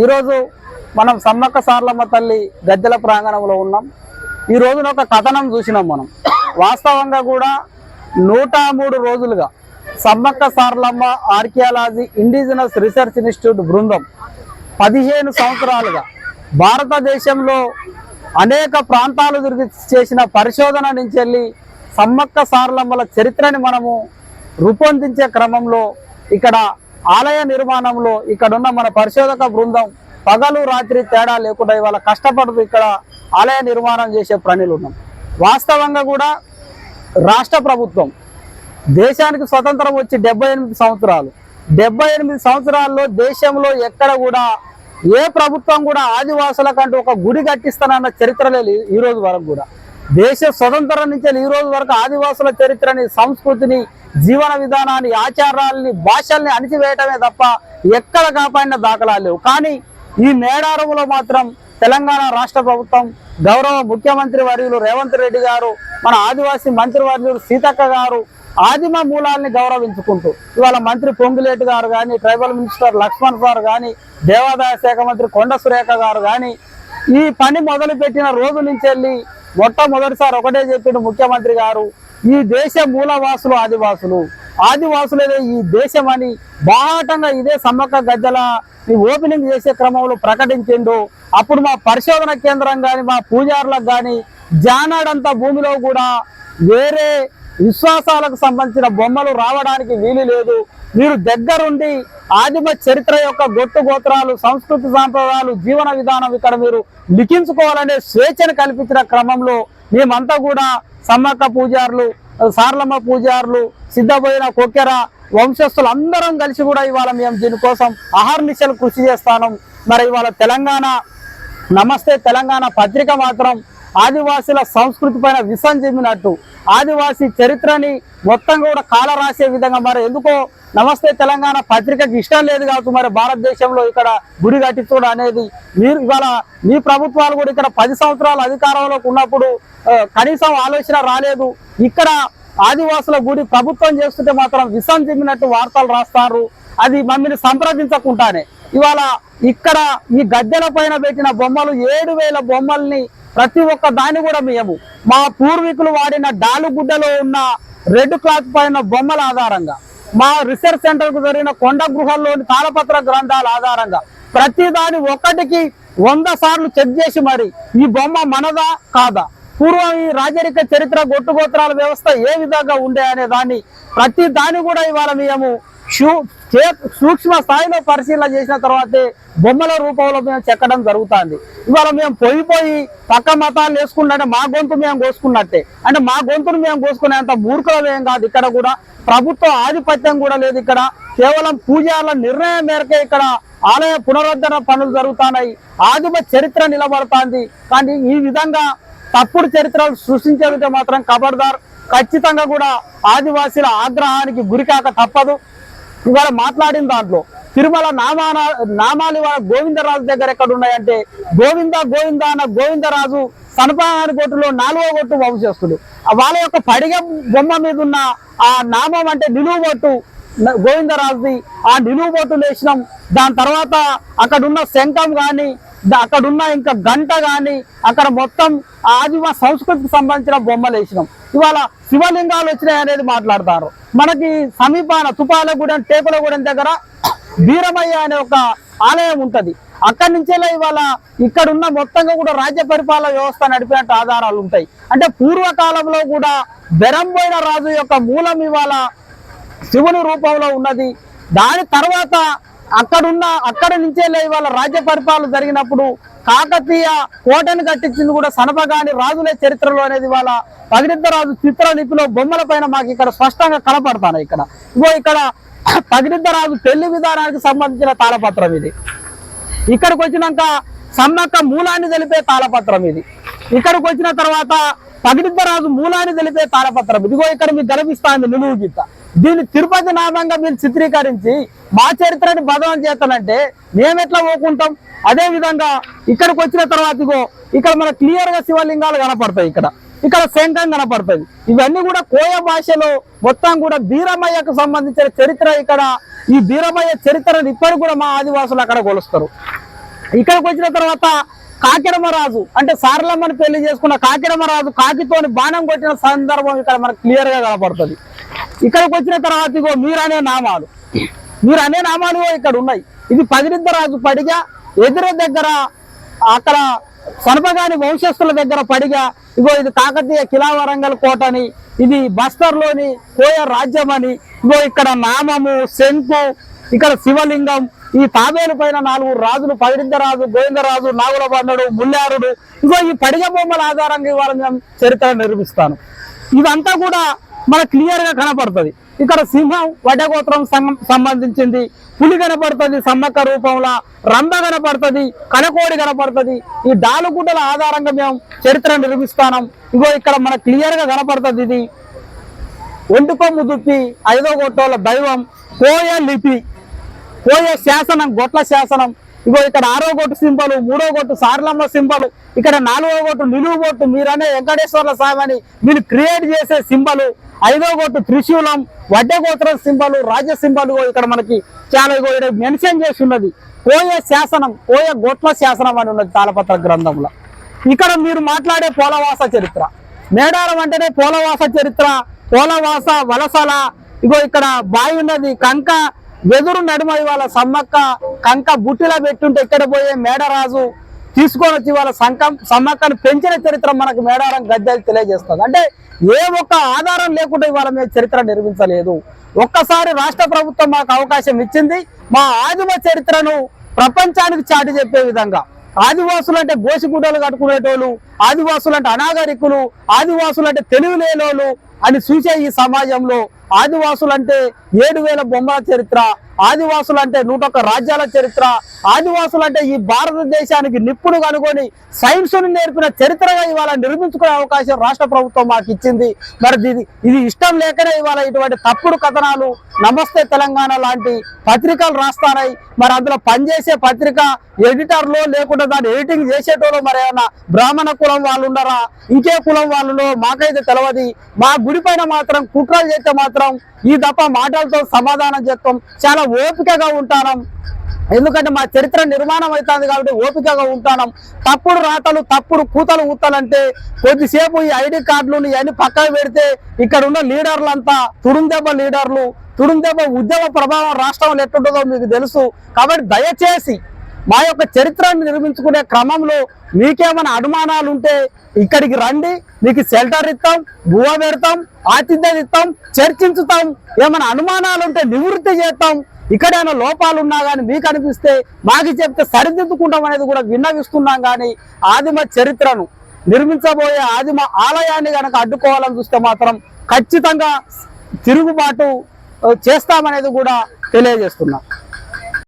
ఈరోజు మనం సమ్మక్క సార్లమ్మ తల్లి గద్దెల ప్రాంగణంలో ఉన్నాం. ఈ రోజున ఒక కథనం చూసినాం మనం. వాస్తవంగా కూడా నూట మూడు రోజులుగా Sammakka Sarlamma archaeology indigenous research institute బృందం పదిహేను సంవత్సరాలుగా భారతదేశంలో అనేక ప్రాంతాలు తిరిగి చేసిన పరిశోధన నుంచి వెళ్ళి సమ్మక్క సార్లమ్మల చరిత్రని మనము రూపొందించే క్రమంలో ఇక్కడ ఆలయ నిర్మాణంలో ఇక్కడున్న మన పరిశోధక బృందం పగలు రాత్రి తేడా లేకుండా ఇవాళ కష్టపడుతూ ఇక్కడ ఆలయ నిర్మాణం చేసే ప్రణులు ఉన్నాం వాస్తవంగా కూడా రాష్ట్ర ప్రభుత్వం దేశానికి స్వతంత్రం వచ్చి డెబ్బై ఎనిమిది సంవత్సరాలు. డెబ్బై ఎనిమిది సంవత్సరాల్లో దేశంలో ఎక్కడ కూడా ఏ ప్రభుత్వం కూడా ఆదివాసులకంటూ ఒక గుడి కట్టిస్తానన్న చరిత్ర లేదు ఈ రోజు వరకు కూడా. దేశ స్వతంత్రం నుంచి ఈ రోజు వరకు ఆదివాసుల చరిత్రని సంస్కృతిని జీవన విధానాన్ని ఆచారాలని భాషల్ని అణిచివేయటమే తప్ప ఎక్కడ కాపాడిన దాఖలాలు లేవు. కానీ ఈ మేడారంలో మాత్రం తెలంగాణ రాష్ట్ర ప్రభుత్వం గౌరవ ముఖ్యమంత్రి వర్యులు రేవంత్ రెడ్డి గారు మన ఆదివాసీ మంత్రి వర్యులు సీతక్క గారు ఆదిమ మూలాల్ని గౌరవించుకుంటూ ఇవాళ మంత్రి పొంగులేటి గారు కానీ ట్రైబల్ మినిస్టర్ లక్ష్మణ్ సార్ కానీ దేవాదాయ శాఖ మంత్రి కొండ సురేఖ గారు కానీ ఈ పని మొదలుపెట్టిన రోజు నుంచి వెళ్ళి మొట్టమొదటిసారి ఒకటే చెప్పిండు ముఖ్యమంత్రి గారు ఈ దేశ మూలవాసులు ఆదివాసులు. ఆదివాసులదే ఈ దేశం అని బాహాటంగా ఇదే సమ్మక్క గద్దెల ఓపెనింగ్ చేసే క్రమంలో ప్రకటించిండు. అప్పుడు మా పరిశోధన కేంద్రం కానీ మా పూజారులకు కానీ జానాడంతా భూమిలో కూడా వేరే విశ్వాసాలకు సంబంధించిన బొమ్మలు రావడానికి వీలు లేదు. మీరు దగ్గరుండి ఆదిమ చరిత్ర యొక్క గొట్టు గోత్రాలు సంస్కృతి సాంప్రదాయాలు జీవన విధానం ఇక్కడ మీరు లిఖించుకోవాలనే స్వేచ్ఛను కల్పించిన క్రమంలో మేమంతా కూడా సమ్మక్క పూజారులు సార్లమ్మ పూజారులు సిద్ధపోయిన కొక్కెర వంశస్థులు అందరం కలిసి కూడా ఇవాళ మేము దీనికోసం అహర్నిశలు కృషి చేస్తాను. మరి ఇవాళ తెలంగాణ నమస్తే తెలంగాణ పత్రిక మాత్రం ఆదివాసుల సంస్కృతి పైన విషం చెందినట్టు. ఆదివాసీ చరిత్రని మొత్తం కూడా కాల రాసే విధంగా మరి ఎందుకో నమస్తే తెలంగాణ పత్రికకి ఇష్టం లేదు కావచ్చు మరి భారతదేశంలో ఇక్కడ గుడి కట్టించడం అనేది మీరు ఇవాళ మీ ప్రభుత్వాలు కూడా ఇక్కడ పది సంవత్సరాలు అధికారంలోకి ఉన్నప్పుడు కనీసం ఆలోచన రాలేదు. ఇక్కడ ఆదివాసుల గుడి ప్రభుత్వం చేస్తుంటే మాత్రం విసం చెందినట్టు వార్తలు రాస్తారు. అది మమ్మల్ని సంప్రదించకుండానే. ఇవాళ ఇక్కడ ఈ గద్దెల పైన పెట్టిన బొమ్మలు ఏడు వేల బొమ్మల్ని ప్రతి ఒక్క దాన్ని కూడా మేము మా పూర్వీకులు వాడిన డాలుగుడ్డలో ఉన్న రెడ్ క్లాత్ పైన బొమ్మల ఆధారంగా మా రీసెర్చ్ సెంటర్కు జరిగిన కొండ గృహాల్లోని తాళపత్ర గ్రంథాల ఆధారంగా ప్రతి దాని ఒకటికి వంద సార్లు చెక్ చేసి మరి ఈ బొమ్మ మనదా కాదా? పూర్వం ఈ రాజరిక చరిత్ర గొట్టుగోత్రాల వ్యవస్థ ఏ విధంగా ఉండే అనే దాన్ని ప్రతి దాన్ని కూడా ఇవాళ మేము షూ- చే- సూక్ష్మ స్థాయిలో పరిశీలన చేసిన తర్వాతే బొమ్మల రూపంలో మేము చెక్కడం జరుగుతుంది. ఇవాళ మేము పోయిపోయి పక్క మతాలు వేసుకుంటే మా గొంతు మేము కోసుకున్నట్టే. అంటే మా గొంతును మేము కోసుకునేంత మూర్ఖులమేం కాదు. ఇక్కడ కూడా ప్రభుత్వ ఆధిపత్యం కూడా లేదు ఇక్కడ. కేవలం పూజల నిర్ణయం మేరకే ఇక్కడ ఆలయ పునరుద్ధరణ పనులు జరుగుతున్నాయి. ఆదిమ చరిత్ర నిలబడుతుంది. కానీ ఈ విధంగా తప్పుడు చరిత్రలు సృష్టించగలిగితే మాత్రం ఖబర్దార్ ఖచ్చితంగా కూడా ఆదివాసీల ఆగ్రహానికి గురికాక తప్పదు. ఇవాళ మాట్లాడిన దాంట్లో తిరుమల నామాన నామాలు ఇవాళ గోవిందరాజు దగ్గర ఎక్కడ ఉన్నాయంటే గోవింద గోవింద అన్న గోవిందరాజు సనపాని కొట్టులో నాలుగో కొట్టు వంశస్థుడు ఆ వాళ్ళ యొక్క పడిగ బొమ్మ మీద ఉన్న ఆ నామం అంటే నిలువు బొట్టు గోవిందరాజుది. ఆ నిలువు బొట్టు లేచినాం. దాని తర్వాత అక్కడ ఉన్న శంఖం కానీ అక్కడున్న ఇంకా గంట కానీ అక్కడ మొత్తం ఆదిమ సంస్కృతికి సంబంధించిన బొమ్మలు వేసినాం. ఇవాళ శివలింగాలు వచ్చినాయి అనేది మాట్లాడతారు. మనకి సమీపాన తుపాలగూడెం టేకులగూడెం దగ్గర వీరమయ్య అనే ఒక ఆలయం ఉంటుంది. అక్కడి నుంచే ఇవాళ ఇక్కడ ఉన్న మొత్తంగా కూడా రాజ్య పరిపాలన వ్యవస్థ నడిపినట్టు ఆధారాలు ఉంటాయి. అంటే పూర్వకాలంలో కూడా బెరంబోయిన రాజు యొక్క మూలం ఇవాళ శివుని రూపంలో ఉన్నది. దాని తర్వాత అక్కడున్న అక్కడ నుంచే ఇవాళ రాజ్య పరిపాలన జరిగినప్పుడు కాకతీయ కోటను కట్టించింది కూడా సనపగాని రాజులే చరిత్రలో అనేది ఇవాళ పగిడిద్ద రాజు చిత్రలిపిలో బొమ్మల పైన మాకు ఇక్కడ స్పష్టంగా కనపడతాను ఇక్కడ. ఇగో ఇక్కడ పగిడిద్ద రాజు పెళ్ళి విధానానికి సంబంధించిన తాళపత్రం ఇది. ఇక్కడికి వచ్చినాక సమ్మక్క మూలాన్ని తెలిపే తాళపత్రం ఇది. ఇక్కడికి వచ్చిన తర్వాత పగిడిద్దరాజు మూలాన్ని తెలిపే తాళపత్రం ఇదిగో ఇక్కడ మీకు కనిపిస్తాంది నిలువు గీత దీన్ని తిరుపతి నామంగా మీరు చిత్రీకరించి మా చరిత్రని బదనం చేస్తానంటే మేమెట్లా పోకుంటాం అదే విధంగా ఇక్కడికి వచ్చిన తర్వాత ఇక్కడ మన క్లియర్గా శివలింగాలు కనపడతాయి ఇక్కడ. ఇక్కడ శంఖం కనపడుతుంది ఇవన్నీ కూడా కోయ భాషలో మొత్తం కూడా బీరమయ్యకు సంబంధించిన చరిత్ర ఇక్కడ. ఈ బీరమయ్య చరిత్రను ఇప్పటికి కూడా మా ఆదివాసులు అక్కడ కొలుస్తారు. ఇక్కడికి వచ్చిన తర్వాత కాకిరమరాజు అంటే సారలమ్మని పెళ్ళి చేసుకున్న కాకిరమరాజు కాకితోని బాణం కొట్టిన సందర్భం ఇక్కడ మనకు క్లియర్గా కనపడుతుంది. ఇక్కడికి వచ్చిన తర్వాత ఇగో మీరు అనే నామాలు. మీరు అనే నామాలు ఇక్కడ ఉన్నాయి. ఇది పదిరిద్దరాజు పడిగా ఎదురు దగ్గర అక్కడ సనపగాని వంశస్థుల దగ్గర పడిగా ఇగో ఇది కాకతీయ కిలావరంగల్ కోట అని ఇది బస్తర్లోని కోయ రాజ్యం అని ఇగో ఇక్కడ నామము శంకు ఇక్కడ శివలింగం ఈ తాబేలు పైన నాలుగు రాజులు పదిరిద్దరాజు గోవిందరాజు నాగుల బండడు ముల్లారుడు ఇగో ఈ పడిగ బొమ్మల ఆధారంగా ఇవాళ నేను చరిత్ర నిర్మిస్తాను. ఇదంతా కూడా మనకు క్లియర్గా కనపడుతుంది. ఇక్కడ సింహం వడగోత్రం సంబంధించింది. పులి కనపడుతుంది సమ్మక్క రూపంలో. రంభ కనపడుతుంది కనకోడి కనపడుతుంది. ఈ డాలుగుడ్డల ఆధారంగా మేము చరిత్ర నిర్మిస్తాం ఇగో ఇక్కడ మనకు క్లియర్గా కనపడుతుంది ఇది. ఒంటికొమ్ము దుప్పి ఐదో గొట్టోళ్ళ దైవం కోయ లిపి. కోయ శాసనం గొట్ల శాసనం. ఇగో ఇక్కడ ఆరో గొట్టు సింబలు మూడో గొట్టు సారలమ్మ సింబలు. ఇక్కడ నాలుగో గొట్టు నిలువు గొట్టు మీరనే వెంకటేశ్వర్ల స్వామి అని మీరు క్రియేట్ చేసే సింబలు. ఐదో గోటు త్రిశూలం వడ్డగోత్ర సింబలు రాజ్య సింబలు ఇక్కడ మనకి చాలా ఇక్కడ మెన్షన్ చేసి ఉన్నది. కోయ శాసనం కోయ గోట్ల శాసనం అని ఉన్నది తాళపత్ర గ్రంథంలో. ఇక్కడ మీరు మాట్లాడే పోలవాస చరిత్ర. మేడారం అంటేనే పోలవాస చరిత్ర పోలవాస వలసల ఇగో ఇక్కడ బావి ఉన్నది కంక వెదురు నడుమ ఇవాళ సమ్మక్క కంక బుట్టిలా పెట్టుంటే ఇక్కడ పోయే మేడరాజు? తీసుకొని వచ్చి వాళ్ళ సంకం సమ్మక్కను పెంచిన చరిత్ర మనకు మేడారం గద్దెలు తెలియజేస్తుంది. అంటే ఏ ఒక్క ఆధారం లేకుండా ఇవాళ మేము చరిత్ర నిర్మించలేదు. ఒక్కసారి రాష్ట్ర ప్రభుత్వం మాకు అవకాశం ఇచ్చింది. మా ఆదిమ చరిత్రను ప్రపంచానికి చాటి చెప్పే విధంగా. ఆదివాసులు అంటే గోసిగుడ్డలు కట్టుకునేటోళ్ళు ఆదివాసులు అంటే అనాగరికులు ఆదివాసులు అంటే తెలివి లేనోళ్ళు అని చూసే ఈ సమాజంలో ఆదివాసులు అంటే ఏడు వేల బొమ్మల చరిత్ర ఆదివాసులు అంటే నూట రాజ్యాల చరిత్ర. ఆదివాసులు అంటే ఈ భారతదేశానికి నిప్పును కనుగొని సైన్స్ను నేర్పిన చరిత్రగా ఇవాళ నిర్మించుకునే అవకాశం రాష్ట్ర ప్రభుత్వం మాకు ఇచ్చింది. మరి ఇది ఇది ఇష్టం లేకనే ఇవాళ ఇటువంటి తప్పుడు కథనాలు నమస్తే తెలంగాణ లాంటి పత్రికలు రాస్తారాయి మరి అందులో పనిచేసే పత్రిక ఎడిటర్లో లేకుండా దాన్ని ఎడిటింగ్ చేసేటోళ్ళు మరి ఏమన్నా బ్రాహ్మణ కులం వాళ్ళు ఉండరా ఇంకే కులం వాళ్ళు మాకైతే తెలియదు మా గుడి పైన మాత్రం కుట్రలు చేస్తే మాత్రం ఈ దప్ప మాటలతో సమాధానం చేస్తాం. చాలా ఓపికగా ఉంటానం. ఎందుకంటే మా చరిత్ర నిర్మాణం అవుతుంది కాబట్టి ఓపికగా ఉంటానం. తప్పుడు రాతలు తప్పుడు కూతలు ఊతలంటే కొద్దిసేపు ఈ ఐడి కార్డులు ఇవన్నీ పక్కకు పెడితే ఇక్కడ ఉన్న లీడర్లంతా తుడుందెబ్బ లీడర్లు తుడుందెబ్బ ఉద్యమ ప్రభావం రాష్ట్రంలో ఎట్టుంటుందో మీకు తెలుసు. కాబట్టి దయచేసి మా యొక్క చరిత్రను నిర్మించుకునే క్రమంలో మీకేమైనా అనుమానాలు ఉంటే ఇక్కడికి రండి మీకు షెల్టర్ ఇస్తాం గువ పెడతాం ఆతిథ్యం ఇస్తాం చర్చించుతాం. ఏమైనా అనుమానాలు ఉంటే నివృత్తి చేస్తాం. ఇక్కడైనా లోపాలు ఉన్నా కానీ మీకు అనిపిస్తే మాకు చెప్తే సరిదిద్దుకుంటాం అనేది కూడా విన్నవిస్తున్నాం కానీ ఆదిమ చరిత్రను నిర్మించబోయే ఆదిమ ఆలయాన్ని కనుక అడ్డుకోవాలని చూస్తే మాత్రం ఖచ్చితంగా తిరుగుబాటు చేస్తామనేది కూడా తెలియజేస్తున్నాం.